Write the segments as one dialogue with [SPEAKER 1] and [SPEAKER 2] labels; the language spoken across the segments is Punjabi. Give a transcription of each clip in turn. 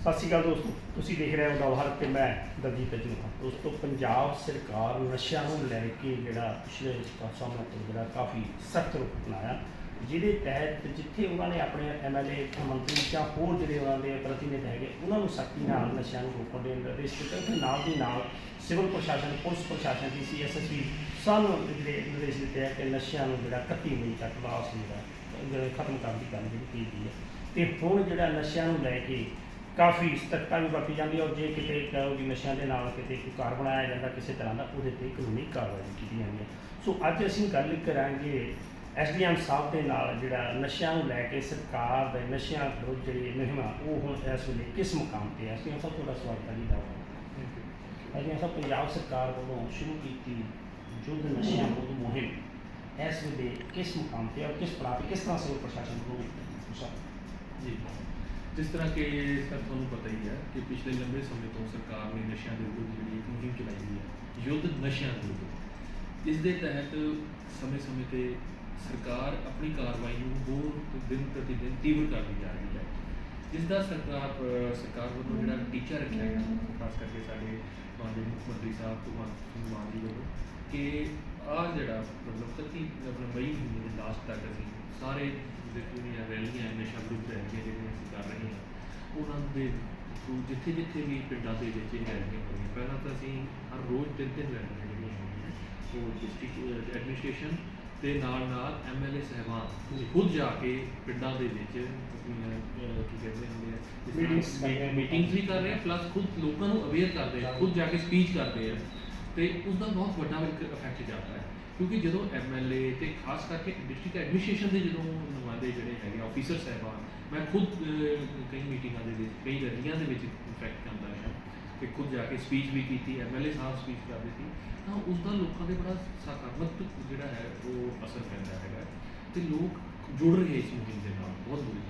[SPEAKER 1] ਸਤਿ ਸ਼੍ਰੀ ਅਕਾਲ ਦੋਸਤੋ, ਤੁਸੀਂ ਦੇਖ ਰਹੇ ਹੋ ਦਵਹਰ ਤੇ ਮੈਂ ਦਲਜੀਤ ਅਜੂਹਾ ਦੋਸਤੋ, ਪੰਜਾਬ ਸਰਕਾਰ ਨਸ਼ਿਆਂ ਨੂੰ ਲੈ ਕੇ ਜਿਹੜਾ ਪਿਛਲੇ ਸਾਲਾਂ ਤੋਂ ਜਿਹੜਾ ਕਾਫੀ ਸਖਤ ਰੂਪ ਅਪਣਾਇਆ, ਜਿਹਦੇ ਤਹਿਤ ਜਿੱਥੇ ਉਹਨਾਂ ਨੇ ਆਪਣੇ ਐਮਐਲਏ ਮੰਤਰੀ ਜਾਂ ਹੋਰ ਜਿਹੜੇ ਉਹਨਾਂ ਦੇ ਪ੍ਰਤੀਨਿਧ ਹੈਗੇ, ਉਹਨਾਂ ਨੂੰ ਸਖਤੀ ਨਾਲ ਨਸ਼ਿਆਂ ਨੂੰ ਰੋਕਣ ਦੇ ਨਿਰਦੇਸ਼ ਦਿੱਤੇ। ਤੇ ਨਾਲ ਦੀ ਨਾਲ ਸਿਵਲ ਪ੍ਰਸ਼ਾਸਨ, ਪੁਲਿਸ ਪ੍ਰਸ਼ਾਸਨ ਦੀ ਸੀਐਸਐਸਪੀ ਸਾਨੂੰ ਜਿਹੜੇ ਨਿਰਦੇਸ਼ ਦਿੱਤੇ ਹੈ ਕਿ ਨਸ਼ਿਆਂ ਨੂੰ ਜਿਹੜਾ 31 ਮਈ ਤੱਕ ਵਾਪਸ ਜਿਹੜਾ ਜਿਹੜਾ ਖਤਮ ਕਰਨ ਦੀ ਗੱਲ ਜਿਹੜੀ ਕੀਤੀ ਹੈ। ਤੇ ਹੁਣ ਜਿਹੜਾ ਨਸ਼ਿਆਂ ਨੂੰ ਲੈ ਕੇ ਕਾਫੀ ਸਤਰਕਤਾ ਵੀ ਵਰਤੀ ਜਾਂਦੀ ਹੈ ਔਰ ਜੇ ਕਿਤੇ ਕਹੋ ਵੀ ਨਸ਼ਿਆਂ ਦੇ ਨਾਲ ਕਿਤੇ ਕੋਈ ਕਾਰ ਬਣਾਇਆ ਜਾਂਦਾ ਕਿਸੇ ਤਰ੍ਹਾਂ ਦਾ ਉਹਦੇ ਤੇ ਕਾਨੂੰਨੀ ਕਾਰਵਾਈ ਕੀਤੀ ਜਾਂਦੀ ਹੈ। ਸੋ ਅੱਜ ਅਸੀਂ ਗੱਲ ਕਰਾਂਗੇ ਐਸਡੀਐਮ ਸਾਹਿਬ ਦੇ ਨਾਲ ਜਿਹੜਾ ਨਸ਼ਿਆਂ ਨੂੰ ਲੈ ਕੇ ਸਰਕਾਰ ਦੇ ਨਸ਼ਿਆਂ ਵਿਰੁੱਧ ਜਿਹੜੀ ਮੁਹਿੰਮ ਆ ਉਹ ਹੁਣ ਇਸ ਵੇਲੇ ਕਿਸ ਮੁਕਾਮ ਤੇ ਹੈ ਐਸਡੀਐਮ ਸਾਹਿਬ ਤੁਹਾਡਾ ਸਵਾਗਤ ਹੈ ਜੀ। ਦਾ ਐਸਡੀਐਮ ਸਾਹਿਬ ਪੰਜਾਬ ਸਰਕਾਰ ਵੱਲੋਂ ਸ਼ੁਰੂ ਕੀਤੀ ਯੁੱਧ ਨਸ਼ਿਆਂ ਵਿਰੁੱਧ ਮੁਹਿੰਮ ਇਸ ਵੇਲੇ ਕਿਸ ਮੁਕਾਮ ਤੇ ਹੈ ਔਰ ਕਿਸ ਪੜਾਅ ਤੇ ਕਿਸ ਤਰ੍ਹਾਂ ਸਿਵਲ ਪ੍ਰਸ਼ਾਸਨ ਸਰ
[SPEAKER 2] ਜੀ। ਜਿਸ ਤਰ੍ਹਾਂ ਕਿ ਸਰ, ਤੁਹਾਨੂੰ ਪਤਾ ਹੀ ਹੈ ਕਿ ਪਿਛਲੇ ਲੰਬੇ ਸਮੇਂ ਤੋਂ ਸਰਕਾਰ ਨੇ ਨਸ਼ਿਆਂ ਦੇ ਵਿਰੁੱਧ ਜਿਹੜੀ ਇੱਕ ਮੁਹਿੰਮ ਚਲਾਈ ਹੋਈ ਹੈ, ਯੁੱਧ ਨਸ਼ਿਆਂ ਦੇ ਵਿਰੁੱਧ। ਇਸ ਦੇ ਤਹਿਤ ਸਮੇਂ-ਸਮੇਂ ਤੇ ਸਰਕਾਰ ਆਪਣੀ ਕਾਰਵਾਈ ਨੂੰ ਹੋਰ ਦਿਨ ਪ੍ਰਤੀ ਦਿਨ ਤੀਵਰ ਕਰਦੀ ਜਾ ਰਹੀ ਹੈ। ਜਿਸ ਦਾ ਸਰਕਾਰ ਸਰਕਾਰ ਵੱਲੋਂ ਜਿਹੜਾ ਟੀਚਾ ਰੱਖਿਆ ਗਿਆ, ਖਾਸ ਕਰਕੇ ਸਾਡੇ ਮਾਨਯੋਗ ਮੁੱਖ ਮੰਤਰੀ ਸਾਹਿਬ ਭਗਵੰਤ ਸਿੰਘ ਮਾਨ ਜੀ ਵੱਲੋਂ, ਕਿ ਆਹ ਜਿਹੜਾ ਮਤਲਬ 31 ਮਈ ਮਹੀਨੇ ਦੇ ਲਾਸਟ ਤੱਕ ਅਸੀਂ ਸਾਰੇ ਜਿਹੜੀਆਂ ਰੈਲੀਆਂ ਨਸ਼ਾ ਵਿਰੁੱਧ ਰੈਲੀਆਂ ਜਿਹੜੀਆਂ ਅਸੀਂ ਕਰ ਰਹੇ ਹਾਂ। ਉਹਨਾਂ ਦੇ ਥਰੂ ਜਿੱਥੇ ਜਿੱਥੇ ਵੀ ਪਿੰਡਾਂ ਦੇ ਵਿੱਚ ਇਹ ਰੈਲੀਆਂ ਹੋਈਆਂ ਪਹਿਲਾਂ ਤਾਂ ਅਸੀਂ ਹਰ ਰੋਜ਼ ਤਿੰਨ ਤਿੰਨ ਰੈਲੀਆਂ ਜਿਹੜੀਆਂ ਹੋਈਆਂ ਉਹ ਡਿਸਟ੍ਰਿਕਟ ਐਡਮਿਨਿਸਟ੍ਰੇਸ਼ਨ ਦੇ ਨਾਲ ਨਾਲ ਐਮਐਲਏ ਸਹਿਬਾਨ ਖੁਦ ਜਾ ਕੇ ਪਿੰਡਾਂ ਦੇ ਵਿੱਚ ਕੀ ਕਹਿੰਦੇ ਹੁੰਦੇ ਆ। ਮੀਟਿੰਗਸ ਵੀ ਕਰ ਰਹੇ ਆ ਪਲੱਸ ਖੁਦ ਲੋਕਾਂ ਨੂੰ ਅਵੇਅਰ ਕਰਦੇ ਆ ਖੁਦ ਜਾ ਕੇ ਸਪੀਚ ਕਰਦੇ ਆ। ਤੇ ਉਸ ਦਾ ਬਹੁਤ ਵੱਡਾ ਇੱਕ ਇਫੈਕਟ ਜਾਂਦਾ ਹੈ। ਕਿਉਂਕਿ ਜਦੋਂ ਐਮਐਲਏ ਤੇ ਖਾਸ ਕਰਕੇ ਡਿਸਟ੍ਰਿਕਟ ਐਡਮਿਨਿਸਟ੍ਰੇਸ਼ਨ ਦੇ ਜਦੋਂ ਨੁਮਾਇੰਦੇ ਜਿਹੜੇ ਹੈਗੇ ਆਫੀਸਰ ਸਾਹਿਬਾਨ ਮੈਂ ਖੁਦ ਕਈ ਮੀਟਿੰਗਾਂ ਦੇ ਵਿੱਚ, ਕਈ ਰੈਲੀਆਂ ਦੇ ਵਿੱਚ ਇਨਫੈਕਟ ਕਰਦਾ ਹੈ ਕਿ ਖੁਦ ਜਾ ਕੇ ਸਪੀਚ ਵੀ ਕੀਤੀ ਐਮਐਲਏ ਸਾਹਿਬ ਸਪੀਚ ਕਰਦੇ ਸੀ ਤਾਂ ਉਸ ਦਾ ਲੋਕਾਂ ਦੇ ਬੜਾ ਸਕਾਰਾਤਮਕ ਜਿਹੜਾ ਹੈ, ਉਹ ਅਸਰ ਪੈਂਦਾ ਹੈਗਾ ਤੇ ਲੋਕ ਜੁੜ ਰਹੇ ਇਸ ਮੁਹਿੰਮ ਦੇ ਨਾਲ, ਬਹੁਤ ਬੁਰੀ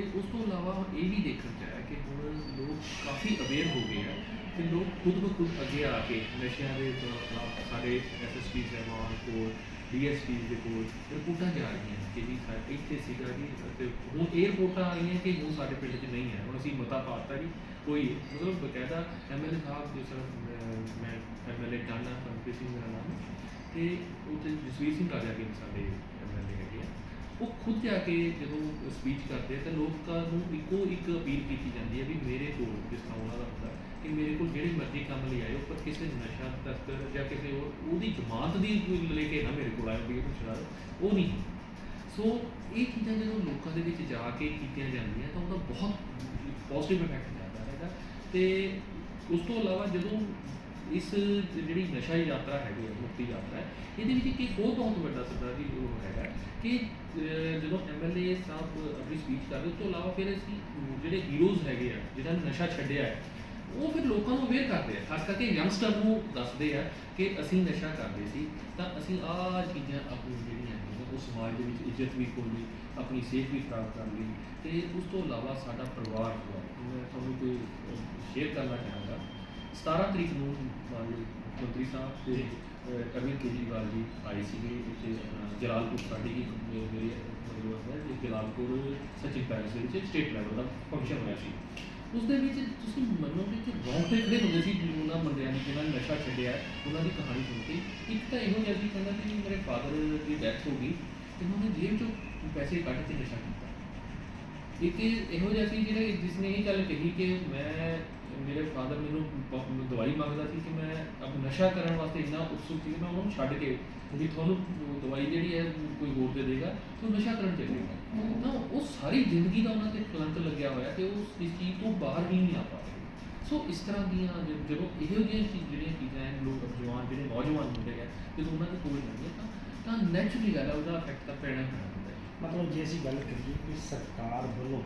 [SPEAKER 2] ਹੈ ਉਸ ਤੋਂ ਇਲਾਵਾ ਹੁਣ ਇਹ ਵੀ ਦੇਖਣ ਚ ਆਇਆ ਕਿ ਹੁਣ ਲੋਕ ਕਾਫੀ ਅਵੇਅਰ ਹੋ ਗਏ ਆ ਤੇ ਲੋਕ ਖੁਦ ਬ ਖੁਦ ਅੱਗੇ ਆ ਕੇ ਨਸ਼ਿਆਂ ਦੇ ਖਿਲਾਫ ਸਾਡੇ ਐਸਐਸਪੀ ਸਾਹਿਬਾਨ ਕੋਲ ਡੀਐਸਪੀ ਦੇ ਕੋਲ ਰਿਪੋਰਟਾਂ ਜਾ ਰਹੀਆਂ ਕਿ ਵੀ ਸਾਡੇ ਇੱਥੇ ਸੀਗਾ ਜੀ ਤੇ ਹੁਣ ਇਹ ਰਿਪੋਰਟਾਂ ਰਹੀਆਂ ਕਿ ਉਹ ਸਾਡੇ ਪਿੰਡ 'ਚ ਨਹੀਂ ਹੈ। ਹੁਣ ਅਸੀਂ ਮਤਾ ਪਾਤਾ ਜੀ ਕੋਈ ਮਤਲਬ ਬਕਾਇਦਾ ਐਮਐਲਏ ਸਾਹਿਬ ਜਿਸ ਤਰ੍ਹਾਂ ਅਹ, ਮੈਂ ਐਮਐਲਏ ਟਾਣਾ ਪੰਪੀ ਸਿੰਘ ਮੇਰਾ ਨਾਮ ਹੈ, ਤੇ ਉੱਥੇ ਜਸਵੀਰ ਸਿੰਘ ਰਾਜਾ ਕੇ ਸਾਡੇ ਐਮਐਲਏ ਹੈਗੇ ਆ। ਉਹ ਖੁਦ ਜਾ ਕੇ ਜਦੋਂ ਸਪੀਚ ਕਰਦੇ ਤਾਂ ਲੋਕਾਂ ਨੂੰ ਇੱਕੋ ਇੱਕ ਅਪੀਲ ਕੀਤੀ ਜਾਂਦੀ ਹੈ ਵੀ ਮੇਰੇ ਕੋਲ, ਜਿਸ ਤਰ੍ਹਾਂ ਉਹਨਾਂ ਦਾ ਹੁੰਦਾ ਕਿ ਮੇਰੇ ਕੋਲ ਜਿਹੜੇ ਮਰਜ਼ੀ ਕੰਮ ਲਈ ਆਇਓ, ਪਰ ਕਿਸੇ ਨਸ਼ਾ, ਤਸਕਰ ਜਾਂ ਕਿਸੇ ਹੋਰ, ਉਹਦੀ ਜਮਾਤ ਦੀ ਲੈ ਕੇ ਨਾ ਮੇਰੇ ਕੋਲ ਆਇਓ, ਵੀ ਇਹ ਕੁਛ ਉਹ ਨਹੀਂ ਸੋ ਇਹ ਚੀਜ਼ਾਂ ਜਦੋਂ ਲੋਕਾਂ ਦੇ ਵਿੱਚ ਜਾ ਕੇ ਕੀਤੀਆਂ ਜਾਂਦੀਆਂ, ਤਾਂ ਉਹਦਾ ਬਹੁਤ ਪੋਜ਼ਿਟਿਵ ਇਫੈਕਟ ਜਾਂਦਾ ਹੈਗਾ। ਤੇ ਉਸ ਤੋਂ ਇਲਾਵਾ ਜਦੋਂ ਇਸ ਜਿਹੜੀ ਨਸ਼ਾ ਯਾਤਰਾ ਹੈਗੀ ਹੈ ਮੁਕਤੀ ਯਾਤਰਾ ਹੈ ਇਹਦੇ ਵਿੱਚ ਇੱਕ ਹੋਰ ਬਹੁਤ ਵੱਡਾ ਸਰਦਾਰ ਜੀ ਉਹ ਹੈਗਾ ਕਿ ਅਹ, ਜਦੋਂ ਐਮਐਲਏ ਸਾਹਿਬ ਆਪਣੀ ਸਪੀਚ ਕਰਦੇ ਉਸ ਤੋਂ ਇਲਾਵਾ ਫਿਰ ਅਸੀਂ ਜਿਹੜੇ ਹੀਰੋਜ਼ ਹੈਗੇ ਆ ਜਿਨ੍ਹਾਂ ਨੇ ਨਸ਼ਾ ਛੱਡਿਆ ਹੈ ਉਹ ਫਿਰ ਲੋਕਾਂ ਨੂੰ ਅਵੇਅਰ ਕਰਦੇ ਆ ਖਾਸ ਕਰਕੇ ਯੰਗਸਟਰ ਨੂੰ ਦੱਸਦੇ ਆ ਕਿ ਅਸੀਂ ਨਸ਼ਾ ਕਰਦੇ ਸੀ ਤਾਂ ਅਸੀਂ ਆਹ ਚੀਜ਼ਾਂ ਆਪਣੀ ਜਿਹੜੀਆਂ ਹੈਗੀਆਂ ਉਹ ਸਮਾਜ ਦੇ ਵਿੱਚ ਇੱਜ਼ਤ ਵੀ ਖੋਲੀ ਆਪਣੀ ਸਿਹਤ ਵੀ ਖਰਾਬ ਕਰ ਲਈ ਤੇ ਉਸ ਤੋਂ ਇਲਾਵਾ ਸਾਡਾ ਪਰਿਵਾਰ ਜੋ ਹੈ ਮੈਂ ਤੁਹਾਨੂੰ ਕੋਈ ਸ਼ੇਅਰ ਕਰਨਾ ਚਾਹਾਂਗਾ। 17 ਤਰੀਕ ਨੂੰ ਮਾਨਯੋਗ ਮੰਤਰੀ ਸਾਹਿਬ ਤੇ ਅਹ, ਅਰਵਿੰਦ ਕੇਜਰੀਵਾਲ ਜੀ ਆਏ ਸੀਗੇ ਇੱਥੇ ਆਪਣਾ ਜਲਾਲਪੁਰ ਸਾਡੀ ਇੱਕ ਮੇ- ਮੇਰੀ ਮਤਲਬ ਹੈ ਕਿ ਜਲਾਲਪੁਰ ਸਚਿਨ ਪੈਲਸ ਦੇ ਵਿੱਚ ਸਟੇਟ ਲੈਵਲ ਦਾ ਫੰਕਸ਼ਨ ਹੋਇਆ ਸੀ। ਉਸ ਦੇ ਵਿੱਚ ਤੁਸੀਂ ਮੰਨੋਗੇ ਕਿ ਰੌਂਗਟੇ ਖੜੇ ਹੁੰਦੇ ਸੀ ਉਹਨਾਂ ਬੰਦਿਆਂ ਨੇ ਜਿਨ੍ਹਾਂ ਨੇ ਨਸ਼ਾ ਛੱਡਿਆ ਹੈ, ਉਹਨਾਂ ਦੀ ਕਹਾਣੀ ਸੁਣ ਕੇ। ਇੱਕ ਤਾਂ ਇਹੋ ਜਿਹਾ ਸੀ ਕਹਿੰਦਾ ਕਿ ਮੇਰੇ ਫਾਦਰ ਦੀ ਡੈਥ ਹੋ ਗਈ ਤੇ ਉਹਨਾਂ ਨੇ ਜੇਬ ਚੋਂ ਪੈਸੇ ਕੱਢ ਕੇ ਨਸ਼ਾ ਕੀਤਾ। ਇੱਕ ਇਹੋ ਜਿਹਾ ਸੀ ਜਿਹੜੇ ਜਿਸ ਨੇ ਇਹ ਗੱਲ ਕਹੀ ਕਿ ਮੈਂ ਮੇਰੇ ਫਾਦਰ ਮੈਨੂੰ ਬ- ਦਵਾਈ ਮੰਗਦਾ ਸੀ ਕਿ ਮੈਂ ਅਬ ਨਸ਼ਾ ਕਰਨ ਵਾਸਤੇ ਇੰਨਾ ਉਤਸੁਕ ਸੀ ਕਿ ਮੈਂ ਉਹਨੂੰ ਛੱਡ ਕੇ ਵੀ ਤੁਹਾਨੂੰ ਉਹ ਦਵਾਈ ਜਿਹੜੀ ਹੈ ਕੋਈ ਹੋਰ ਦੇ ਦੇਗਾ ਤੇ ਉਹ ਨਸ਼ਾ ਕਰਨ ਚੱਲੇਗਾ ਤਾਂ ਉਹ ਸਾਰੀ ਜ਼ਿੰਦਗੀ ਦਾ ਉਹਨਾਂ ਤੇ ਕਲੰਕ ਲੱਗਿਆ ਹੋਇਆ ਤੇ ਉਹ ਇਸ ਚੀਜ਼ ਤੋਂ ਬਾਹਰ ਵੀ ਨਹੀਂ ਆ ਪਾ ਰਹੇ। ਸੋ ਇਸ ਤਰ੍ਹਾਂ ਦੀਆਂ ਜ- ਜਦੋਂ ਇਹੋ ਜਿਹੀਆਂ ਚੀਜ਼ ਜਿਹੜੀਆਂ ਚੀਜ਼ਾਂ ਹੈ ਲੋਕ ਜਵਾਨ ਜਿਹੜੇ ਨੌਜਵਾਨ ਹੁੰਦੇ ਆ, ਜਦੋਂ ਉਹਨਾਂ ਦੇ ਕੋਲ ਜਾਂਦੇ ਤਾਂ ਤਾਂ ਨੈਚੁਰਲੀ ਗੱਲ ਹੈ ਉਹਦਾ ਇਫੈਕਟ ਤਾਂ ਪੈਣਾ ਹੀ ਪੈਣਾ ਹੁੰਦਾ ਹੈ।
[SPEAKER 1] ਮਤਲਬ ਜੇ ਅਸੀਂ ਗੱਲ ਕਰੀਏ ਕਿ ਸਰਕਾਰ ਵੱਲੋਂ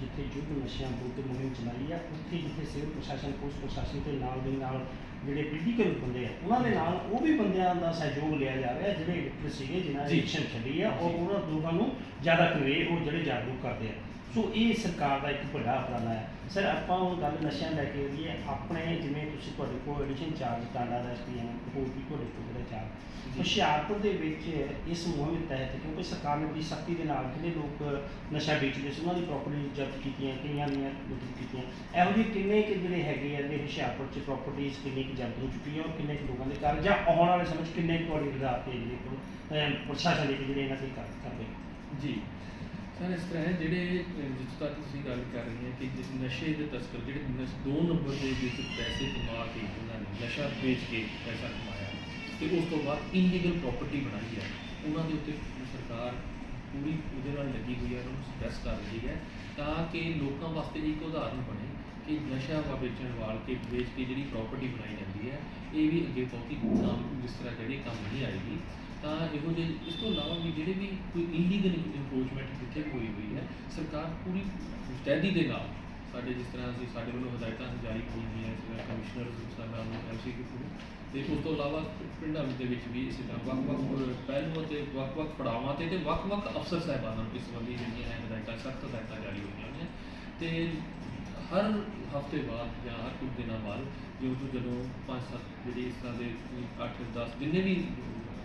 [SPEAKER 1] ਜਿੱਥੇ ਯੁੱਧ ਨਸ਼ਿਆਂ ਵਿਰੁੱਧ ਮੁਹਿੰਮ ਚਲਾਈ ਆ ਉੱਥੇ ਜਿੱਥੇ ਸਿਵਲ ਪ੍ਰਸ਼ਾਸਨ ਪੁਲਿਸ ਪ੍ਰਸ਼ਾਸਨ ਦੇ ਨਾਲ ਦੇ ਨਾਲ ਜਿਹੜੇ ਪੋਲੀਟੀਕਲ ਬੰਦੇ ਆ ਉਹਨਾਂ ਦੇ ਨਾਲ ਉਹ ਵੀ ਬੰਦਿਆਂ ਦਾ ਸਹਿਯੋਗ ਲਿਆ ਜਾ ਰਿਹਾ ਜਿਹੜੇ ਸੀਗੇ ਜਿਨ੍ਹਾਂ ਨੇ। ਐਕਸ਼ਨ ਛੱਡੀ ਆ ਔਰ। ਉਹਨਾਂ ਲੋਕਾਂ ਨੂੰ ਜ਼ਿਆਦਾ ਕਨਵੇ ਉਹ ਜਿਹੜੇ ਜਾਗਰੂਕ ਕਰਦੇ ਆ ਸੋ ਇਹ ਸਰਕਾਰ ਦਾ ਇੱਕ ਵੱਡਾ ਉਪਰਾਲਾ ਹੈ। ਸਰ ਆਪਾਂ ਉਹ ਗੱਲ ਨਸ਼ਿਆਂ ਲੈ ਕੇ ਆਈਏ ਆਪਣੇ ਜਿਵੇਂ ਤੁਸੀਂ ਤੁਹਾਡੇ ਕੋਲ ਐਡੀਸ਼ਨ ਚਾਰਜ ਟਾਂਡਾ ਦਾ ਐਸਪੀਐਮ ਹੋਰ ਵੀ ਤੁਹਾਡੇ ਕੋਲ ਜਿਹੜਾ ਚਾਰਜ। ਹੁਸ਼ਿਆਰਪੁਰ ਦੇ ਵਿੱਚ ਇਸ ਮੁਹਿੰਮ ਦੇ ਤਹਿਤ ਕਿਉਂਕਿ ਸਰਕਾਰ ਨੇ ਬੜੀ ਸਖਤੀ ਦੇ ਨਾਲ ਜਿਹੜੇ ਲੋਕ ਨਸ਼ਾ ਵੇਚਦੇ ਸੀ ਉਹਨਾਂ ਦੀ ਪ੍ਰਾਪਰਟੀ ਜ਼ਬਤ ਕੀਤੀਆਂ ਕਈਆਂ ਦੀਆਂ ਲੁੱਟ ਕੀਤੀਆਂ। ਇਹੋ ਜਿਹੇ ਕਿੰਨੇ ਕਿ ਜਿਹੜੇ ਹੈਗੇ ਆ ਜਿਹੜੇ ਹੁਸ਼ਿਆਰਪੁਰ 'ਚ ਪ੍ਰਾਪਰਟੀਆਂ ਕਿੰਨੀ ਕੁ ਜ਼ਬਤ ਹੋ ਚੁੱਕੀ ਹੈ ਔਰ ਕਿੰਨੇ ਕੁ ਲੋਕਾਂ ਦੇ ਘਰ ਜਾਂ ਆਉਣ ਵਾਲੇ ਸਮੇਂ 'ਚ ਕਿੰਨੇ ਕੁ ਤੁਹਾਡੀ ਰਜ਼ਾਤ ਤੇ ਜਿਹੜੇ ਪ੍ਰਸ਼ਾਸਨ ਦੇ ਜਿਹੜੇ ਇਹਨਾਂ ਕਰ ਕਰਦੇ
[SPEAKER 2] ਜੀ। ਸਰ ਇਸ ਤਰ੍ਹਾਂ ਹੈ ਜਿਹੜੇ ਅਹ, ਜਿੱਥੋਂ ਤੱਕ ਤੁਸੀਂ ਗੱਲ ਕਰ ਰਹੇ ਹੋ ਕਿ ਜਿਸ ਨਸ਼ੇ ਦੇ ਤਸਕਰ ਜਿਹੜੇ ਨਸ਼ ਦੋ ਨੰਬਰ ਦੇ ਵਿੱਚ ਪੈਸੇ ਕਮਾ ਕੇ ਉਹਨਾਂ ਨੇ ਨਸ਼ਾ ਵੇਚ ਕੇ ਪੈਸਾ ਕਮਾਇਆ ਤੇ ਉਸ ਤੋਂ ਬਾਅਦ ਇਲੀਗਲ ਪ੍ਰਾਪਰਟੀ ਬਣਾਈ ਹੈ ਉਹਨਾਂ ਦੇ ਉੱਤੇ ਸਰਕਾਰ ਪੂਰੀ ਉਹਦੇ ਨਾਲ ਲੱਗੀ ਹੋਈ ਹੈ ਉਹਨਾਂ ਨੂੰ ਸਟ੍ਰੈਸ ਕਰ ਰਹੀ ਹੈ ਤਾਂ ਕਿ ਲੋਕਾਂ ਵਾਸਤੇ ਇੱਕ ਉਦਾਹਰਨ ਬਣੇ ਇਹ ਨਸ਼ਾ ਵਾ ਵੇਚਣ ਵਾਲ ਕੇ ਵੇਚ ਕੇ ਜਿਹੜੀ ਪ੍ਰਾਪਰਟੀ ਬਣਾਈ ਜਾਂਦੀ ਹੈ, ਇਹ ਵੀ ਅੱਗੇ ਬਹੁਤੀ ਕੰਮ ਜਿਸ ਤਰ੍ਹਾਂ ਜਿਹੜੀ ਕੰਮ ਨਹੀਂ ਆਏਗੀ, ਤਾਂ ਇਹੋ ਜਿਹੇ ਇਸ ਤੋਂ ਇਲਾਵਾ ਵੀ ਜਿਹੜੇ ਵੀ ਕੋਈ ਇਲੀਗਲ ਇਨਕਰੋਚਮੈਂਟ ਜਿੱਥੇ ਹੋਈ ਹੋਈ ਹੈ, ਸਰਕਾਰ ਪੂਰੀ ਮੁਸਤੈਦੀ ਦੇ ਨਾਲ ਸਾਡੇ ਜਿਸ ਤਰ੍ਹਾਂ ਅਸੀਂ ਸਾਡੇ ਵੱਲੋਂ ਹਦਾਇਤਾਂ ਜਾਰੀ ਹੋਈਆਂ ਜਿਵੇਂ ਕਮਿਸ਼ਨਰ ਸਾਹਿਬਾਨ ਨੂੰ ਐਮਸੀਕਿਊ ਨੂੰ, ਤੇ ਉਸ ਤੋਂ ਇਲਾਵਾ ਪਿੰਡਾਂ ਦੇ ਵਿੱਚ ਵੀ ਇਸੇ ਤਰ੍ਹਾਂ ਵੱਖ-ਵੱਖ ਪਹਿਲੂਆਂ ਤੇ ਵੱਖ-ਵੱਖ ਪੜਾਵਾਂ ਤੇ ਤੇ ਵੱਖ-ਵੱਖ ਅਫਸਰ ਸਾਹਿਬਾਨਾਂ ਨੂੰ ਇਸ ਸੰਬੰਧੀ ਜਿਹੜੀਆਂ ਹੈ ਹਦਾਇਤਾਂ, ਸਖਤ ਹਦਾਇਤਾਂ ਜਾਰੀ ਹੋਈਆਂ ਨੇ, ਤੇ ਹਰ ਹਫ਼ਤੇ ਬਾਅਦ ਜਾਂ ਹਰ ਕੁਝ ਦਿਨਾਂ ਬਾਅਦ ਜਦੋਂ ਜਦੋਂ ਪੰਜ ਸੱਤ ਜਿਹੜੇ ਇਸ ਤਰ੍ਹਾਂ ਦੇ 8 10 ਜਿੰਨੇ ਵੀ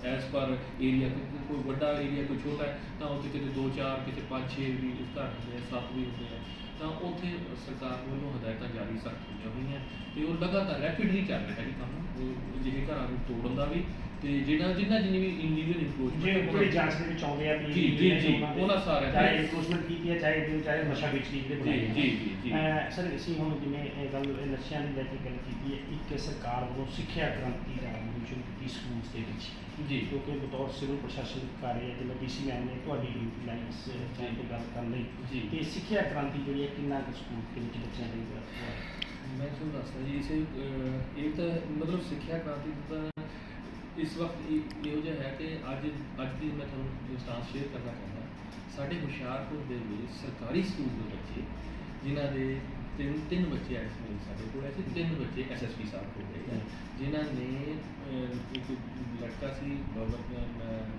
[SPEAKER 2] ਐਸ ਪਰ ਏਰੀਆ ਕੋਈ ਵੱਡਾ ਏਰੀਆ ਕੋਈ ਛੋਟਾ ਹੈ ਤਾਂ ਉੱਥੇ ਕਿਤੇ 2 4 ਕਿਤੇ 5 6 ਵੀ ਉਸ ਘਰ ਹੁੰਦੇ ਆ 7 ਵੀ ਹੁੰਦੇ ਆ। ਤਾਂ ਉੱਥੇ ਸਰਕਾਰ ਵੱਲੋਂ ਹਦਾਇਤਾਂ ਜਾਰੀ ਸਖਤ ਹੋਈਆਂ ਹੋਈਆਂ ਤੇ ਉਹ ਲਗਾਤਾਰ ਰੈਪਿਡਲੀ ਚੱਲ ਰਿਹਾ ਹੈ ਕੰਮ। ਉਹ ਜਿਹੇ ਘਰਾਂ ਨੂੰ ਤੋੜਨ ਦਾ ਵੀ ਤੇ ਜਿਹੜਾ ਜਿੰਨਾ ਜਿੰਨੀ ਵੀ ਇਲੀਗਲ
[SPEAKER 1] ਜੇ
[SPEAKER 2] ਇਨਕਰੋਚਮੈਂਟ
[SPEAKER 1] ਕੋਈ ਜਾਂਚ ਦੇ ਵਿੱਚ ਆਉਂਦੇ ਆ ਵੀ
[SPEAKER 2] ਜੀ, ਜੀ, ਜੀ, ਉਹਨਾਂ ਸਾਰਿਆਂ ਦੇ-
[SPEAKER 1] ਚਾਹੇ ਇਨਕਰੋਚਮੈਂਟ ਕੀਤੀ ਹੈ ਚਾਹੇ ਜੋ ਚਾਹੇ ਨਸ਼ਾ ਵੇਚੀ ਬਣਾਏ
[SPEAKER 2] ਜੀ। ਜੀ, ਜੀ, ਜੀ।
[SPEAKER 1] ਸਰ ਅਸੀਂ ਹੁਣ ਜਿਵੇਂ ਇਹ ਗੱਲ ਇਹ ਨਸ਼ਿਆਂ ਦੀ ਲੈ ਕੇ ਗੱਲ ਕੀਤੀ ਹੈ ਇੱਕ ਸਰਕਾਰ ਵੱਲੋਂ ਸਿੱਖਿਆ ਕ੍ਰਾਂਤੀ ਦਾ ਆਯੋਜਨ ਕੀਤੀ ਸਕੂਲਸ ਦੇ ਵਿੱਚ
[SPEAKER 2] ਜੀ
[SPEAKER 1] ਕਿਉਂਕਿ ਬਤੌਰ ਸਿਵਲ ਪ੍ਰਸ਼ਾਸਨ ਅਧਿਕਾਰੀ ਹੈ ਜਿਵੇਂ ਡੀਸੀ ਮੈਮ ਨੇ ਤੁਹਾਡੀ ਡਿਊਟੀ ਲਾਈ ਇਸ ਚੀਜ਼ ਤੇ ਗੱਲ ਕਰਨ ਲਈ
[SPEAKER 2] ਜੀ।
[SPEAKER 1] ਤੇ ਸਿੱਖਿਆ ਕ੍ਰਾਂਤੀ ਜਿਹੜੀ ਹੈ ਕਿੰਨਾ ਕੁ ਸਕੂਲ ਦੇ ਵਿੱਚ ਬੱਚਿਆਂ ਦੇ ਵਿੱਚ
[SPEAKER 2] ਮੈਂ ਤੁਹਾਨੂੰ ਦੱਸਦਾ ਜੀ ਇਸੇ ਇਹ ਤਾਂ ਮਤਲਬ ਸਿੱਖਿਆ ਕ੍ਰਾਂਤੀ ਦਾ ਤਾਂ ਇਸ ਵਕਤ ਇਹ- ਇਹੋ ਜਿਹਾ ਹੈ ਕਿ ਅੱਜ ਅੱਜ ਦੀ ਮੈਂ ਤੁਹਾਨੂੰ ਇੰਸਟਾਂਸ ਸ਼ੇਅਰ ਕਰਨਾ ਚਾਹੁੰਦਾ ਸਾਡੇ ਹੁਸ਼ਿਆਰਪੁਰ ਦੇ ਵਿੱਚ ਸਰਕਾਰੀ ਸਕੂਲ ਦੇ ਬੱਚੇ ਜਿਨ੍ਹਾਂ ਦੇ ਤਿੰਨ ਤਿੰਨ ਬੱਚੇ ਆਏ ਸੀ ਸਾਡੇ ਕੋਲ ਐਸੇ ਤਿੰਨ ਬੱਚੇ ਐਸਐਸਪੀ ਸਾਹਿਬ ਕੋਲ ਗਏ ਹੈ, ਜਿਨ੍ਹਾਂ ਨੇ ਇੱਕ ਲੜਕਾ ਸੀ ਬਾਬਾ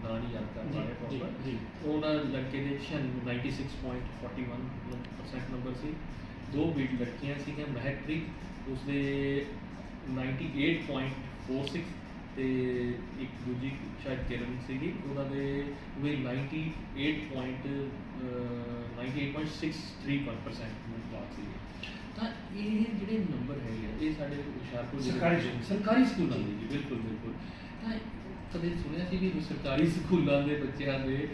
[SPEAKER 2] ਨਾਂ ਨਹੀਂ ਯਾਦ ਕਰ ਰਿਹਾ
[SPEAKER 1] ਜੀ। ਜੀ।
[SPEAKER 2] ਉਹਨਾਂ ਲੜਕੇ ਦੇ 96.41% ਨੰਬਰ ਸੀ ਦੋ ਬੀਟ ਲੜਕੀਆਂ ਸੀਗੀਆਂ ਮਹਿਕਪ੍ਰੀਤ ਉਸਦੇ 98.46 ਤੇ ਇੱਕ ਦੂਜੀ ਸ਼ਾਇਦ ਕਿਰਨ ਸੀਗੀ ਉਹਨਾਂ ਦੇ ਵੀ 98 point, ਅਹ, 98.63% ਮਾਰਕ ਸੀਗੇ ਤਾਂ ਇਹ ਜਿਹੜੇ ਨੰਬਰ ਹੈਗੇ ਆ, ਇਹ ਸਾਡੇ ਹੁਸ਼ਿਆਰਪੁਰ ਦੇ
[SPEAKER 1] ਸਰਕਾਰੀ ਸਕੂਲ।
[SPEAKER 2] ਸਰਕਾਰੀ ਸਕੂਲਾਂ ਦੇ ਜੀ ਬਿਲਕੁਲ ਬਿਲਕੁਲ ਤਾਂ ਕਦੇ ਸੁਣਿਆ ਸੀ ਵੀ ਸਰਕਾਰੀ ਸਕੂਲਾਂ ਦੇ ਬੱਚਿਆਂ ਦੇ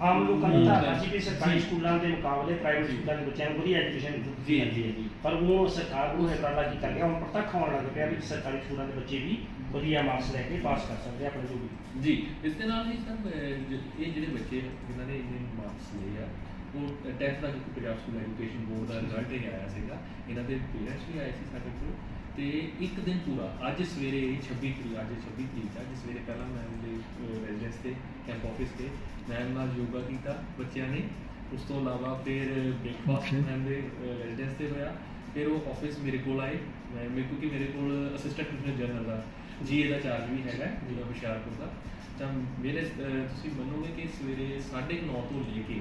[SPEAKER 1] ਆਮ ਲੋਕਾਂ ਨੂੰ ਤਾਂ
[SPEAKER 2] ਜੀ,
[SPEAKER 1] ਅਸੀਂ ਵੀ ਸਰਕਾਰੀ। ਸਕੂਲਾਂ ਦੇ ਮੁਕਾਬਲੇ ਪ੍ਰਾਈਵੇਟ। ਸਕੂਲਾਂ ਦੇ ਬੱਚਿਆਂ ਨੂੰ ਵਧੀਆ ਐਜੂਕੇਸ਼ਨ ਦਿੱਤੀ ਜਾਂਦੀ ਹੈ
[SPEAKER 2] ਜੀ।
[SPEAKER 1] ਪਰ ਉਹ ਸਰਕਾਰ ਨੂੰ ਉਪਰਾਲਾ ਕੀਤਾ ਗਿਆ ਹੁਣ ਪ੍ਰਤੱਖ ਹੋਣ ਲੱਗ ਪਿਆ ਵੀ ਸਰਕਾਰੀ ਸਕੂਲਾਂ ਦੇ ਬੱਚੇ ਵੀ ਵਧੀਆ ਮਾਰਕਸ ਲੈ ਕੇ ਪਾਸ ਕਰ ਸਕਦੇ ਆ ਆਪਣੇ ਜੋ ਵੀ
[SPEAKER 2] ਜੀ ਇਸ ਦੇ ਨਾਲ ਹੀ ਸਰ ਇਹ ਜਿਹੜੇ ਬੱਚੇ ਜਿਨ੍ਹਾਂ ਨੇ ਇੰਨੇ ਮਾਰਕਸ ਲਏ ਆ ਉਹ 10th ਦਾ ਇੱਕ ਪੰਜਾਬ ਸਕੂਲ ਐਜੂਕੇਸ਼ਨ ਬੋਰਡ ਦਾ ਰਿਜ਼ਲਟ ਹੀ ਆਇਆ ਸੀਗਾ। ਇਹਨਾਂ ਦੇ ਪੇਰੈਂਟਸ ਵੀ ਆਏ ਸੀ ਸਾਡੇ ਕੋਲ। ਤੇ ਇੱਕ ਦਿਨ ਪੂਰਾ ਅੱਜ ਸਵੇਰੇ 26 ਤਰੀਕ ਅੱਜ 26 ਤਰੀਕ ਅੱਜ ਸਵੇਰੇ ਪਹਿਲਾਂ ਮੈਂ ਉਹਦੇ ਰੈਜ਼ੀਡੈਂਸ ਤੇ ਕੈਂਪ ਆਫਿਸ ਤੇ ਮੈਂ ਨਾਲ ਯੋਗਾ ਕੀਤਾ ਬੱਚਿਆਂ ਨੇ। ਉਸ ਤੋਂ ਇਲਾਵਾ ਫਿਰ ਬ੍ਰੇਕਫਾਸਟ. ਮੈਂ ਦੇ ਰੈਜ਼ੀਡੈਂਸ ਤੇ ਹੋਇਆ। ਫਿਰ ਉਹ ਆਫਿਸ ਮੇਰੇ ਕੋਲ ਆਏ। ਮੈਂ ਕਿਉਂਕਿ ਮੇਰੇ ਕੋਲ ਅਸਿਸਟੈਂਟ ਕਮਿਸ਼ਨਰ ਜਨਰਲ ਦਾ ਜੀਏ ਦਾ ਚਾਰਜ ਵੀ ਹੈਗਾ ਜਿਹੜਾ ਹੁਸ਼ਿਆਰਪੁਰ ਦਾ ਤਾਂ ਮੇਰੇ ਤੁਸੀਂ ਮੰਨੋਗੇ ਕਿ ਸਵੇਰੇ 9:30 ਤੋਂ ਲੈ ਕੇ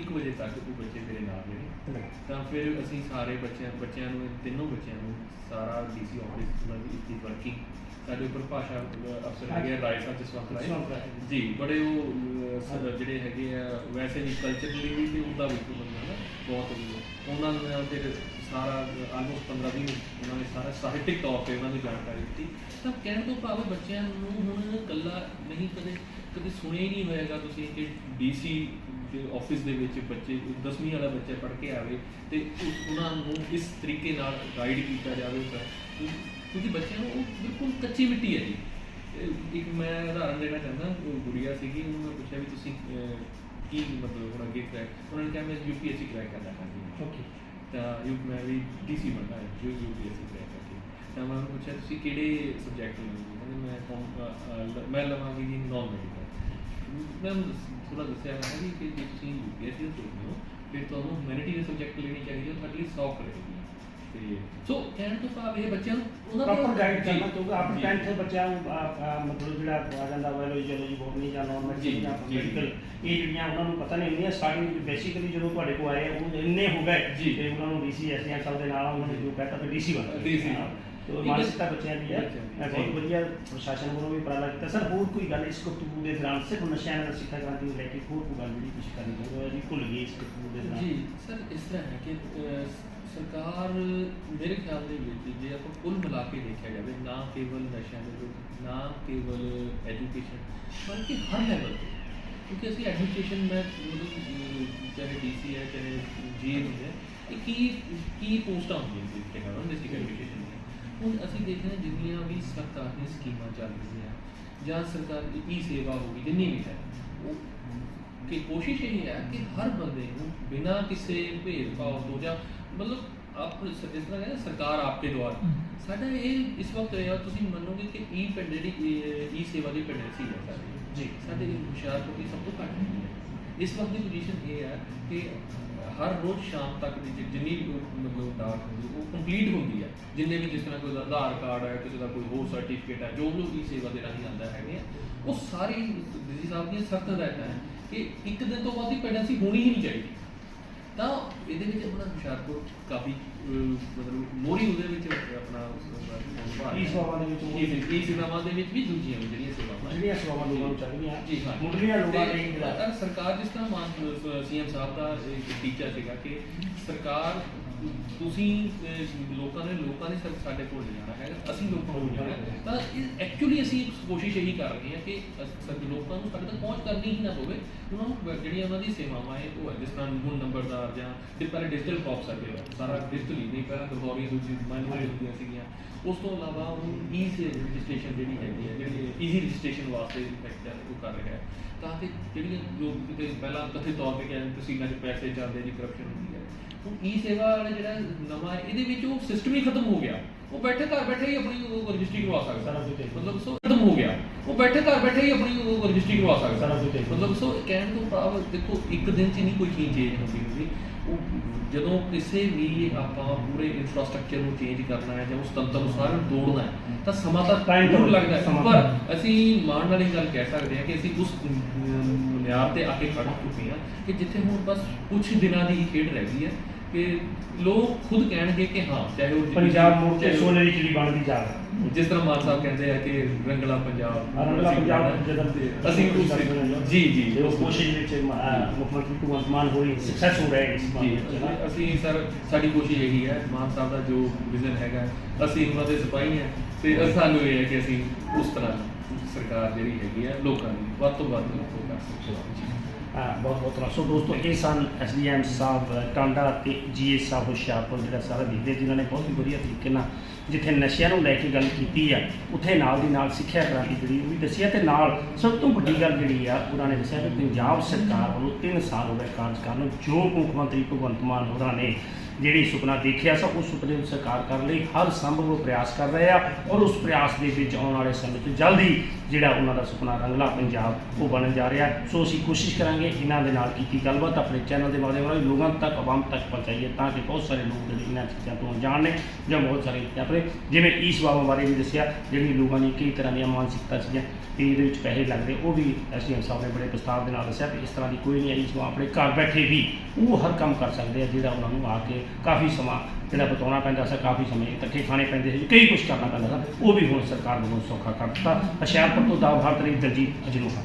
[SPEAKER 2] 1 ਵਜੇ ਤੱਕ ਉਹ ਬੱਚੇ ਮੇਰੇ ਨਾਲ ਨੇ ਤਾਂ ਫਿਰ ਅਸੀਂ ਸਾਰੇ ਬੱਚਿਆਂ ਬੱਚਿਆਂ ਨੂੰ ਤਿੰਨੋਂ ਬੱਚਿਆਂ ਨੂੰ ਸਾਰਾ ਡੀਸੀ ਆਫਿਸ ਉਹਨਾਂ ਦੀ ਇਤਨੀ ਵਰਕਿੰਗ ਸਾਡੇ ਉੱਪਰ ਭਾਸ਼ਾ ਅਫਸਰ ਹੈਗੇ ਰਾਏ ਸਾਹਿਬ ਜਸਵੰਤ ਰਾਏ। ਜੀ ਬੜੇ ਉਹ ਜਿਹੜੇ ਹੈਗੇ ਆ ਵੈਸੇ ਵੀ ਕਲਚਰਲੀ ਵੀ ਤੇ ਉਹਦਾ ਵੀ ਬੰਦਾ ਨਾ ਬਹੁਤ। ਉਹਨਾਂ ਨੂੰ ਫਿਰ ਸਾਰਾ ਆਲਮੋਸਟ 15 20 ਉਹਨਾਂ ਨੇ ਸਾਰਾ ਸਾਹਿਤਿਕ ਤੌਰ ਤੇ ਉਹਨਾਂ ਦੀ ਜਾਣਕਾਰੀ ਦਿੱਤੀ। ਤਾਂ ਕਹਿਣ ਤੋਂ ਭਾਵ ਬੱਚਿਆਂ ਨੂੰ ਹੁਣ ਕੱਲਾ ਨਹੀਂ, ਕਦੇ ਕਦੇ ਸੁਣਿਆ ਹੀ ਨਹੀਂ ਹੋਏਗਾ ਤੁਸੀਂ ਕਿ ਡੀਸੀ ਦੇ ਆਫਿਸ ਦੇ ਵਿੱਚ ਬੱਚੇ 10ਵੀਂ ਵਾਲਾ ਬੱਚਾ ਪੜ੍ਹ ਕੇ ਆਵੇ ਤੇ ਉਹਨਾਂ ਨੂੰ ਇਸ ਤਰੀਕੇ ਨਾਲ ਗਾਈਡ ਕੀਤਾ ਜਾਵੇ ਕਿਉਂਕਿ ਬੱਚਿਆਂ ਨੂੰ ਉਹ ਬਿਲਕੁਲ ਕੱਚੀ ਮਿੱਟੀ ਹੈ ਜੀ। ਇੱਕ ਮੈਂ ਉਦਾਹਰਨ ਦੇਣਾ ਚਾਹੁੰਦਾ, ਉਹ ਗੁੜੀਆ ਸੀਗੀ, ਉਹਨੂੰ ਮੈਂ ਪੁੱਛਿਆ ਵੀ ਤੁਸੀਂ ਕੀ ਮਤਲਬ ਹੁਣ ਅੱਗੇ ਕਰੈਕ ਉਹਨਾਂ ਨੇ ਕਿਹਾ ਮੈਂ ਯੂਪੀਐਸਸੀ ਕਰੈਕ ਕਰਨਾ ਚਾਹੁੰਦੀ ਹਾਂ।
[SPEAKER 1] ਓਕੇ
[SPEAKER 2] ਤਾਂ ਯੂ ਮੈਂ ਵੀ ਡੀਸੀ ਬਣਨਾ ਹੈ ਜੋ ਯੂਪੀਐਸਸੀ ਕਰੈਕ ਕਰਕੇ। ਤਾਂ ਮੈਂ ਉਹਨੂੰ ਪੁੱਛਿਆ ਤੁਸੀਂ ਕਿਹੜੇ ਸਬਜੈਕਟ ਲਓਗੇ ਕਹਿੰਦੇ ਮੈਂ ਕੌਮ- ਅਹ, ਮੈਂ ਲਵਾਂਗੀ ਜੀ ਨਾਨ ਮੈਡੀਕਲ ਮੈਂ ਥੋੜਾ ਦੱਸਿਆ ਮੈਂ ਕਿ ਜੇ ਤੁਸੀਂ ਯੂਪੀਐਸਸੀ ਦਾ ਸੋਚਦੇ ਹੋ ਫਿਰ ਤੁਹਾਨੂੰ ਹਿਊਮੈਨਿਟੀ ਦੇ ਸਬਜੈਕਟ ਲੈਣੀ ਚਾਹੀਦੀ ਹੈ ਤੁਹਾਡੇ ਲਈ ਸੌਖ ਰਹੇਗੀ। ਤੇ ਸੋ ਕਹਿਣ ਤੋਂ ਭਾਵ ਇਹ ਬੱਚਿਆਂ ਨੂੰ ਉਹਨਾਂ
[SPEAKER 1] ਪ੍ਰੋਪਰ ਗਾਈਡ ਕਰਨਾ ਕਿਉਂਕਿ ਆਪਣੇ
[SPEAKER 2] ਜੀ।
[SPEAKER 1] 10th ਬੱਚਿਆਂ ਨੂੰ ਮਤਲਬ ਜਿਹੜਾ ਆ ਜਾਂਦਾ ਬਾਇਓਲੋਜੀ ਜੀ ਬੋਟਨੀ ਜਾਂ ਨਾਨ
[SPEAKER 2] ਜੀ,
[SPEAKER 1] ਮੈਡੀਸਨ ਜਾਂ
[SPEAKER 2] ਜੀ।
[SPEAKER 1] ਮੈਡੀਕਲ ਇਹ ਜਿਹੜੀਆਂ ਉਹਨਾਂ ਨੂੰ ਪਤਾ ਨਹੀਂ ਹੁੰਦੀਆਂ ਸਟਾਰਟਿੰਗ ਬੇਸਿਕਲੀ ਜਦੋਂ ਤੁਹਾਡੇ ਕੋਲ ਆਏ ਉਹ ਇੰਨੇ ਹੋ ਗਏ
[SPEAKER 2] ਜੀ।
[SPEAKER 1] ਤੇ ਉਹਨਾਂ ਨੂੰ ਡੀਸੀ ਐਸਐਨ ਸਾਹਿਬ ਦੇ ਨਾਲ ਉਹਨਾਂ ਨੇ ਜੋ ਕਹਤਾ ਤੇ ਡੀਸੀ ਬਣ ਹਾਂ, ਤੇ ਉਹ
[SPEAKER 2] ਠੀਕ ਹੈ।
[SPEAKER 1] ਮਾਨਸਿਕਤਾ ਬੱਚਿਆਂ ਦੀ ਹੈ
[SPEAKER 2] ਬੱਚਿਆਂ ਦੀ,
[SPEAKER 1] ਮੈਂ ਬਹੁਤ
[SPEAKER 2] ਜੀ।
[SPEAKER 1] ਵਧੀਆ ਪ੍ਰਸ਼ਾਸਨ ਵੱਲੋਂ ਵੀ ਉਪਰਾਲਾ ਕੀਤਾ ਸਰ ਹੋਰ ਕੋਈ ਗੱਲ ਇਸ ਗੁਫ਼ਤਗੂ ਦੇ ਦੌਰਾਨ ਸਿਰਫ ਨਸ਼ਿਆਂ ਨਾਲ ਸਿੱਖਿਆ ਕ੍ਰਾਂਤੀ ਨੂੰ ਲੈ ਕੇ ਹੋਰ ਕੋਈ ਗੱਲ ਜਿਹੜੀ ਕੁਝ ਕਰਨੀ ਚਾਹੁੰਦੇ ਹੋ ਜੀ ਭੁੱਲ ਗਏ ਇਸ ਗੁਫ਼ਤਗੂ ਦੇ ਦੌਰਾਨ
[SPEAKER 2] ਜੀ ਸਰ ਇਸ ਤਰ੍ਹਾਂ ਹੈ ਕਿ ਅਹ, ਸਰਕਾਰ ਮੇਰੇ ਖਿਆਲ ਦੇ ਵਿੱਚ ਜੇ ਆਪਾਂ ਕੁੱਲ ਮਿਲਾ ਕੇ ਦੇਖਿਆ ਜਾਵੇ ਨਾ ਕੇਵਲ ਨਸ਼ਿਆਂ ਦੇ ਵਿਰੁੱਧ ਨਾ ਕੇਵਲ ਐਜੂਕੇਸ਼ਨ ਬਲਕਿ ਹਰ ਲੈਵਲ ਤੇ ਕਿਉਂਕਿ ਅਸੀਂ ਐਡਮਿਨਿਸਟ੍ਰੇਸ਼ਨ ਮੈਂ ਮਤਲਬ ਅਹ, ਚਾਹੇ ਡੀਸੀ ਹੈ ਚਾਹੇ ਜੀਐਮ ਹੈ ਇਹ ਕੀ ਕੀ ਪੋਸਟਾਂ ਹੁੰਦੀਆਂ ਨੇ ਕਿ ਨਾ ਡਿਸਟ੍ਰਿਕਟ ਐਡਮਿਨਿਸਟ੍ਰੇਸ਼ਨ ਦੀਆਂ ਹੁਣ ਅਸੀਂ ਦੇਖਦੇ ਹਾਂ ਜਿੰਨੀਆਂ ਵੀ ਸਰਕਾਰ ਦੀਆਂ ਸਕੀਮਾਂ ਚੱਲ ਰਹੀਆਂ ਜਾਂ ਸਰਕਾਰ ਦੀ ਈ ਸੇਵਾ ਹੋ ਗਈ ਜਿੰਨੀ ਵੀ ਹੈ ਉਹ ਕਿ ਕੋਸ਼ਿਸ਼ ਇਹ ਹੈ ਕਿ ਹਰ ਬੰਦੇ ਨੂੰ ਬਿਨਾਂ ਕਿਸੇ ਭੇਦਭਾਵ ਤੋਂ ਜਾਂ ਮਤਲਬ ਆਪ ਜਿਸ ਤਰ੍ਹਾਂ ਕਹਿੰਦੇ ਸਰਕਾਰ ਆਪਕੇ ਦੁਆਰ। ਸਾਡਾ ਇਹ ਇਸ ਵਕਤ ਇਹ ਆ ਤੁਸੀਂ ਮੰਨੋਗੇ ਕਿ ਈ ਪਿੰਡ ਜਿਹੜੀ ਈ ਸੇਵਾ ਦੀ ਪੈਂਡੈਂਸੀ ਹੈ ਸਾਡੀ।
[SPEAKER 1] ਜੀ।
[SPEAKER 2] ਸਾਡੇ ਹੁਸ਼ਿਆਰਪੁਰ ਦੀ ਸਭ ਤੋਂ ਘੱਟ ਹੈ। ਇਸ ਵਕਤ ਦੀ ਪੋਜੀਸ਼ਨ ਇਹ ਹੈ ਕਿ ਹਰ ਰੋਜ਼ ਸ਼ਾਮ ਤੱਕ ਦੀ ਜਿ- ਜਿੰਨੀ ਵੀ ਉਹ ਮਤਲਬ ਡਾਕ ਹੁੰਦੀ ਉਹ ਕੰਪਲੀਟ ਹੁੰਦੀ ਹੈ ਜਿੰਨੇ ਵੀ ਜਿਸ ਤਰ੍ਹਾਂ ਕੋਈ ਆਧਾਰ ਕਾਰਡ ਹੈ ਕਿਸੇ ਦਾ ਕੋਈ ਹੋਰ ਸਰਟੀਫਿਕੇਟ ਹੈ ਜੋ ਵੀ ਸੇਵਾ ਦੇ ਰਾਹੀਂ ਆਉਂਦਾ ਹੈਗੇ ਆ, ਉਹ ਸਾਰੀ ਡੀਸੀ ਸਾਹਿਬ ਦੀਆਂ ਸਖਤ ਹਦਾਇਤਾਂ ਹੈ ਕਿ ਇੱਕ ਦਿਨ ਤੋਂ ਬਾਅਦ ਦੀ ਪੈਂਡੈਂਸੀ ਹੋਣੀ ਹੀ ਨਹੀਂ ਚਾਹੀਦੀ। ਤਾਂ ਇਹਦੇ ਵਿੱਚ ਆਪਣਾ ਹੁਸ਼ਿਆਰਪੁਰ ਕਾਫੀ ਮਤਲਬ ਮੋਰੀ ਉਹਦੇ ਵਿੱਚ ਆਪਣਾ
[SPEAKER 1] ਈ ਸੇਵਾਵਾਂ ਦੇ ਵਿੱਚ ਉਹ-
[SPEAKER 2] ਈ ਸੇਵਾਵਾਂ ਦੇ ਵਿੱਚ ਵੀ ਦੂਜੀਆਂ ਜਿਹੜੀਆਂ ਸੇਵਾਵਾਂ।
[SPEAKER 1] ਜਿਹੜੀਆਂ ਸੇਵਾਵਾਂ ਲੋਕਾਂ ਨੂੰ ਚਾਹੀਦੀਆਂ
[SPEAKER 2] ਜੀ ਹਾਂ
[SPEAKER 1] ਮੁੱਢਲੀਆਂ ਲੋਕਾਂ
[SPEAKER 2] ਤੇ
[SPEAKER 1] ਲਈ ਜਿਹੜਾ
[SPEAKER 2] ਅਗਰ ਸਰਕਾਰ ਜਿਸ ਤਰ੍ਹਾਂ ਮਾਨ ਸੀਐਮ ਸਾਹਿਬ ਦਾ ਟੀਚਾ ਸੀਗਾ ਕਿ ਸਰਕਾਰ ਤੁਸੀਂ ਅਹ, ਲੋਕਾਂ ਨੇ ਲੋਕਾਂ ਨੇ ਸਿਰਫ ਸਾਡੇ ਕੋਲ ਨਹੀਂ ਆਉਣਾ ਹੈਗਾ। ਅਸੀਂ ਲੋਕਾਂ ਨੂੰ ਜਾਣਾ ਹੈ। ਤਾਂ ਐਕਚੁਅਲੀ ਅਸੀਂ ਕੋਸ਼ਿਸ਼ ਇਹੀ ਕਰ ਰਹੇ ਹਾਂ ਕਿ ਅਸ- ਸਭ ਲੋਕਾਂ ਨੂੰ ਸਾਡੇ ਤੱਕ ਪਹੁੰਚ ਕਰਨੀ ਹੀ ਨਾ ਪਵੇ। ਉਹਨਾਂ ਨੂੰ ਬ- ਜਿਹੜੀਆਂ ਉਹਨਾਂ ਦੀ ਸੇਵਾਵਾਂ ਹੈ ਉਹ ਹੈ ਜਿਸ ਤਰ੍ਹਾਂ ਹੁਣ ਨੰਬਰਦਾਰ ਜਾਂ ਡਿ- ਪਹਿਲੇ ਡਿਜੀਟਲ ਕੌਪ ਸਰਵੇ ਹੋਇਆ ਸਾਰਾ ਡਿਜੀਟਲ ਹੀ ਨਹੀਂ ਪਹਿਲਾਂ ਦਰਬਾਰੀ ਦੂਜੀ ਮੈਨੂਅਲ ਹੁੰਦੀਆਂ ਸੀਗੀਆਂ। ਉਸ ਤੋਂ ਇਲਾਵਾ ਹੁਣ ਈ ਰਜਿਸਟ੍ਰੇਸ਼ਨ ਜਿਹੜੀ ਹੈਗੀ ਹੈ ਜਿਹੜੀ ਈਜ਼ੀ ਰਜਿਸਟ੍ਰੇਸ਼ਨ ਵਾਸਤੇ ਇਫੈਕਟ ਉਹ ਕਰ ਰਿਹਾ ਹੈ। ਤਾਂ ਕਿ ਜਿਹੜੀਆਂ ਲੋਕ ਕਿਤੇ ਪਹਿਲਾਂ ਕਥਿਤ ਤੌਰ ਤੇ ਕਹਿੰਦੇ ਤਸੀਲਾਂ 'ਚ ਪੈਸੇ ਜਾਂਦੇ ਜੀ ਕਰਪਸ਼ਨ ਹੁੰਦੀ ਹੈ। ਹੁਣ ਈ ਸੇਵਾ ਵਾਲਾ ਜਿਹੜਾ ਨਵਾਂ ਹੈ ਇਹਦੇ ਵਿੱਚ ਉਹ ਸਿਸਟਮ ਹੀ ਖਤਮ ਹੋ ਗਿਆ। ਉਹ ਬੈਠੇ ਘਰ ਬੈਠੇ ਹੀ ਆਪਣੀ ਉਹ ਰਜਿਸਟਰੀ ਕਰਵਾ ਸਕਦਾ।
[SPEAKER 1] ਸਾਰਾ।
[SPEAKER 2] ਮਤਲਬ ਸੋ ਖਤਮ ਹੋ ਗਿਆ। ਉਹ ਬੈਠੇ ਘਰ ਬੈਠੇ ਹੀ ਆਪਣੀ ਉਹ ਰਜਿਸਟਰੀ ਕਰਵਾ ਸਕਦਾ।
[SPEAKER 1] ਸਾਰਾ।
[SPEAKER 2] ਮਤਲਬ ਸੋ ਕਹਿਣ ਤੋਂ ਭਾਵ ਦੇਖੋ ਇੱਕ ਦਿਨ 'ਚ ਨਹੀਂ ਕੋਈ ਚੀਜ਼ ਚੇਂਜ ਹੁੰਦੀ ਹੁੰਦੀ। ਉਹ ਜਦੋਂ ਕਿਸੇ ਵੀ ਆਪਾਂ ਪੂਰੇ ਇਨਫਰਾਸਟ੍ਰਕਚਰ ਨੂੰ ਚੇਂਜ ਕਰਨਾ ਹੈ ਜਾਂ ਉਸ ਤੰਤਰ ਨੂੰ ਸਾਰਿਆਂ ਨੂੰ ਤੋੜਨਾ ਹੈ ਤਾਂ ਸਮਾਂ ਤਾਂ
[SPEAKER 1] Time
[SPEAKER 2] ਜ਼ਰੂਰ
[SPEAKER 1] ਤਾਂ
[SPEAKER 2] ਲੱਗਦਾ ਹੈ। ਪਰ ਅਸੀਂ ਮਾਣ ਵਾਲੀ ਗੱਲ ਕਹਿ ਸਕਦੇ ਹਾਂ ਕਿ ਅਸੀਂ ਉਸ ਬੁਨਿਆਦ ਤੇ ਆ ਕੇ ਖੜ ਚੁੱਕੇ ਹਾਂ ਕਿ ਜਿੱਥੇ ਹੁਣ ਬਸ ਕੁਝ ਦਿਨਾਂ ਦੀ ਹੀ ਖੇਡ ਰਹਿ ਗਈ ਹੈ। ਕਿ ਲੋਕ ਖੁਦ ਕਹਿਣਗੇ ਕਿ ਹਾਂ ਚਾਹੇ ਉਹ
[SPEAKER 1] ਪੰਜਾਬ ਮੁੜ ਸੋਨੇ ਦੀ ਚਿੜੀ ਬਣਦੀ ਜਾ
[SPEAKER 2] ਜਿਸ ਤਰ੍ਹਾਂ ਮਾਨ ਸਾਹਿਬ ਕਹਿੰਦੇ ਆ ਕਿ ਰੰਗਲਾ ਪੰਜਾਬ
[SPEAKER 1] ਰੰਗਲਾ ਪੰਜਾਬ। ਜਦੋਂ
[SPEAKER 2] ਤੇ ਅਸੀਂ ਉਸ ਜੀ ਜੀ
[SPEAKER 1] ਤੇ ਉਸ ਕੋਸ਼ਿਸ਼ ਵਿੱਚ ਮੁੱਖ ਮੰਤਰੀ ਭਗਵੰਤ ਮਾਨ ਹੋਰੀ ਸਕਸੈਸ ਹੋ ਰਹੇ ਇਸ ਨਾ।
[SPEAKER 2] ਅਸੀਂ- ਸਰ ਸਾਡੀ ਕੋਸ਼ਿਸ਼ ਇਹੀ ਹੈ ਮਾਨ ਸਾਹਿਬ ਦਾ ਜੋ ਵਿਜ਼ਨ ਹੈਗਾ ਅਸੀਂ ਉਹਨਾਂ ਦੇ ਸਿਪਾਹੀ ਹਾਂ ਤੇ ਸਾਨੂੰ ਇਹ ਹੈ ਕਿ ਅਸੀਂ ਉਸ ਤਰ੍ਹਾਂ ਸਰਕਾਰ ਜਿਹੜੀ ਹੈਗੀ ਹੈ ਲੋਕਾਂ ਦੀ ਵੱਧ ਤੋਂ ਵੱਧ ਕਰ ਸਕੀਏ
[SPEAKER 1] ਹਾਂ ਬਹੁਤ ਬਹੁਤ ਧੰਨਵਾਦ ਸੋ ਦੋਸਤੋ ਇਹ ਸਨ ਐਸਡੀਐਮ ਸਾਹਿਬ ਟਾਂਡਾ ਤੇ ਜੀਐਸ ਸਾਹਿਬ ਹੁਸ਼ਿਆਰਪੁਰ ਜਿਹੜਾ ਸਾਰਾ ਦੇਖਦੇ ਜਿਨ੍ਹਾਂ ਨੇ ਬਹੁਤ ਹੀ ਵਧੀਆ ਤਰੀਕੇ ਨਾਲ ਜਿੱਥੇ ਨਸ਼ਿਆਂ ਨੂੰ ਲੈ ਕੇ ਗੱਲ ਕੀਤੀ ਆ, ਉੱਥੇ ਨਾਲ ਦੀ ਨਾਲ ਸਿੱਖਿਆ ਕ੍ਰਾਂਤੀ ਜਿਹੜੀ ਉਹ ਵੀ ਦੱਸੀ ਆ, ਤੇ ਨਾਲ ਸਭ ਤੋਂ ਵੱਡੀ ਗੱਲ ਜਿਹੜੀ ਆ, ਉਹਨਾਂ ਨੇ ਦੱਸਿਆ ਕਿ ਪੰਜਾਬ ਸਰਕਾਰ ਵੱਲੋਂ 3 ਸਾਲ ਹੋ ਗਏ ਕਾਰਜਕਾਲ ਨੂੰ, ਜੋ ਮੁੱਖ ਮੰਤਰੀ ਭਗਵੰਤ ਮਾਨ ਹੋਰਾਂ ਨੇ ਜਿਹੜੀ ਸੁਪਨਾ ਦੇਖਿਆ ਸੀ, ਉਸ ਸੁਪਨੇ ਨੂੰ ਸਾਕਾਰ ਕਰਨ ਲਈ ਹਰ ਸੰਭਵ ਪ੍ਰਯਾਸ ਕਰ ਰਹੇ ਆ, ਔਰ ਉਸ ਪ੍ਰਯਾਸ ਦੇ ਵਿੱਚ ਆਉਣ ਵਾਲੇ ਸਮੇਂ 'ਚ ਜਲਦੀ ਜਿਹੜਾ ਉਹਨਾਂ ਦਾ ਸੁਪਨਾ ਰੰਗਲਾ ਪੰਜਾਬ ਉਹ ਬਣਨ ਜਾ ਰਿਹਾ ਸੋ ਅਸੀਂ ਕੋਸ਼ਿਸ਼ ਕਰਾਂਗੇ ਇਹਨਾਂ ਦੇ ਨਾਲ ਕੀਤੀ ਗੱਲਬਾਤ, ਆਪਣੇ ਚੈਨਲ ਦੇ ਮਾਧਿਅਮ ਨਾਲ ਲੋਕਾਂ ਤੱਕ, ਆਵਾਮ ਤੱਕ ਪਹੁੰਚਾਈਏ ਤਾਂ ਕਿ ਬਹੁਤ ਸਾਰੇ ਲੋਕ ਜਿਹੜੇ ਇਹਨਾਂ ਚੀਜ਼ਾਂ ਤੋਂ ਅਣਜਾਣ ਨੇ ਜਾਂ ਬਹੁਤ ਸਾਰੇ ਆਪਣੇ, ਜਿਵੇਂ ਈ ਸੇਵਾਵਾਂ ਬਾਰੇ ਵੀ ਦੱਸਿਆ ਜਿਹੜੀ ਲੋਕਾਂ ਦੀ ਕਈ ਤਰ੍ਹਾਂ ਦੀਆਂ ਮਾਨਸਿਕਤਾ ਸੀਗੀਆਂ ਵੀ ਇਹਦੇ ਵਿੱਚ ਪੈਸੇ ਲੱਗਦੇ ਉਹ ਵੀ ਐਸਡੀਐਮ ਸਾਹਿਬ ਨੇ ਬੜੇ ਪ੍ਰਸਤਾਵ ਦੇ ਨਾਲ ਦੱਸਿਆ ਕਿ ਇਸ ਤਰ੍ਹਾਂ ਦੀ ਕੋਈ ਨਹੀਂ ਆਈ ਸੋ ਆਪਣੇ ਘਰ ਬੈਠੇ ਵੀ ਉਹ ਹਰ ਕੰਮ ਕਰ ਸਕਦੇ ਆ ਜਿਹੜਾ ਉਹਨਾਂ ਨੂੰ ਆ ਕੇ ਕਾਫੀ ਸਮਾਂ ਜਿਹੜਾ ਬਤਾਉਣਾ ਪੈਂਦਾ ਸੀ ਕਾਫੀ ਸਮੇਂ ਇਕੱਠੇ ਖਾਣੇ ਪੈਂਦੇ ਸੀ, ਕਈ ਕੁਝ ਕਰਨਾ ਪੈਂਦਾ ਸੀ। ਉਹ ਵੀ ਹੁਣ ਸਰਕਾਰ ਵੱਲੋਂ ਸੌਖਾ ਕਰ ਦਿੱਤਾ। ਹੁਸ਼ਿਆਰਪੁਰ ਤੋਂ ਦਾ ਤਰੀਕ ਲਈ ਦਲਜੀਤ ਅਜਨੂਹਾ